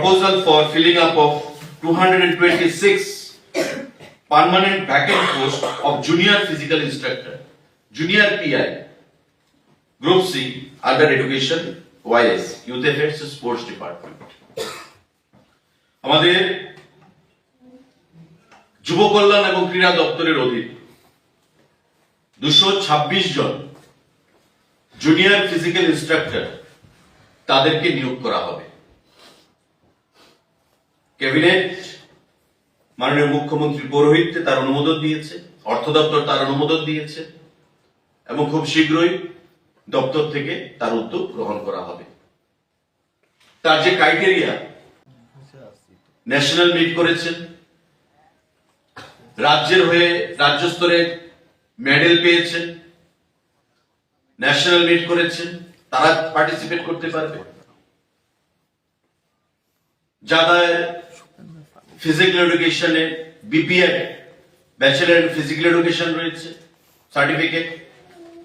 proposal for filling up of 226 permanent vacant post of junior physical instructor, junior PI, Group C, under education, YS, Youth Affairs Sports Department. আমাদের যুব কল্যাণ এবং ক্রীড়া দপ্তরের অধীন দুশো ছাব্বিশ জন জুনিয়র ফিজিক্যাল ইনস্ট্রাক্টর তাদেরকে নিয়োগ করা হবে ক্যাবিনেট, মাননীয় মুখ্যমন্ত্রী পৌরোহিত্যে তার অনুমোদন দিয়েছে, অর্থ দপ্তর তার অনুমোদন দিয়েছে, এবং খুব শীঘ্রই দপ্তর থেকে তার উদ্যোগ গ্রহণ করা হবে। তার যে ক্রাইটেরিয়া ন্যাশনাল মিট করেছেন, রাজ্যের হয়ে রাজ্য স্তরে মেডেল পেয়েছেন ন্যাশনাল মিট করেছেন, তারা পার্টিসিপেট করতে পারবে। যাদের physical এডুকেশনে BPEd bachelor in physical education রয়েছে সার্টিফিকেট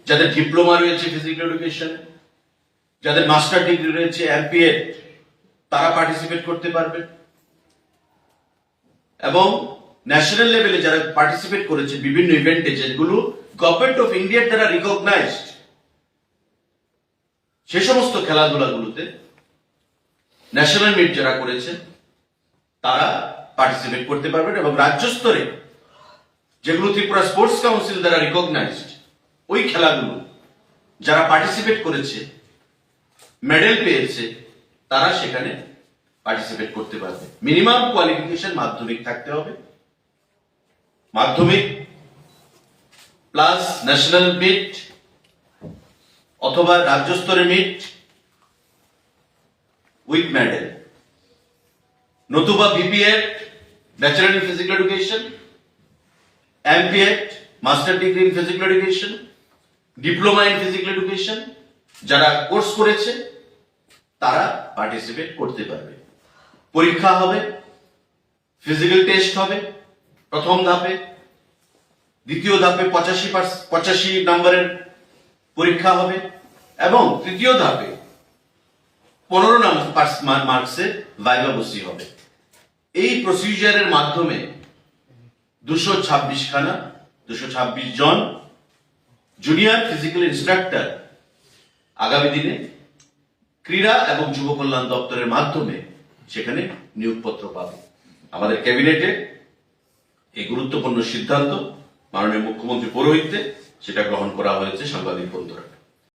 যাদের ডিপ্লোমা রয়েছে ফিজিক্যাল এডুকেশনে যাদের মাস্টার ডিগ্রি রয়েছে এমপিএড তারা পার্টিসিপেট করতে পারবে। এবং ন্যাশনাল লেভেলে যারা পার্টিসিপেট করেছে বিভিন্ন ইভেন্টে যেগুলো গভর্নমেন্ট অফ ইন্ডিয়ার দ্বারা রিকগনাইজড সে সমস্ত খেলাধুলাগুলোতে ন্যাশনাল মিট যারা করেছেন তারা পার্টিসিপেট করতে পারবেন এবং রাজ্য স্তরে যেগুলো ত্রিপুরা স্পোর্টস কাউন্সিল দ্বারা রিকগনাইজড ওই খেলাগুলো যারা পার্টিসিপেট করেছে মেডেল পেয়েছে, তারা সেখানে পার্টিসিপেট করতে পারবে। মিনিমাম কোয়ালিফিকেশন মাধ্যমিক থাকতে হবে। মাধ্যমিক প্লাস ন্যাশনাল মিট অথবা রাজ্য স্তরে মিট উইথ মেডেল নতুবা BPEd bachelor in physical education MPEd master degree in physical education diploma in physical education যারা কোর্স করেছে, তারা পার্টিসিপেট করতে পারবে। পরীক্ষা হবে ফিজিক্যাল টেস্ট হবে, প্রথম ধাপে, দ্বিতীয় ধাপে পঁচাশি পঁচাশি নম্বরের পরীক্ষা হবে, এবং তৃতীয় ধাপে পনেরো নাম্বার মার্কসে ভাইবা বসি হবে। এই প্রসিজারের মাধ্যমে দুশো ছাব্বিশ খানা দুশো ছাব্বিশ জন জুনিয়র ফিজিক্যাল ইনস্ট্রাক্টর আগামী দিনে ক্রীড়া এবং যুব কল্যাণ দপ্তরের মাধ্যমে সেখানে নিয়োগপত্র পাবে। আমাদের ক্যাবিনেটে এই গুরুত্বপূর্ণ সিদ্ধান্ত মাননীয় মুখ্যমন্ত্রী পৌরোহিত্যে সেটা গ্রহণ করা হয়েছে সাংবাদিক বন্ধুরা।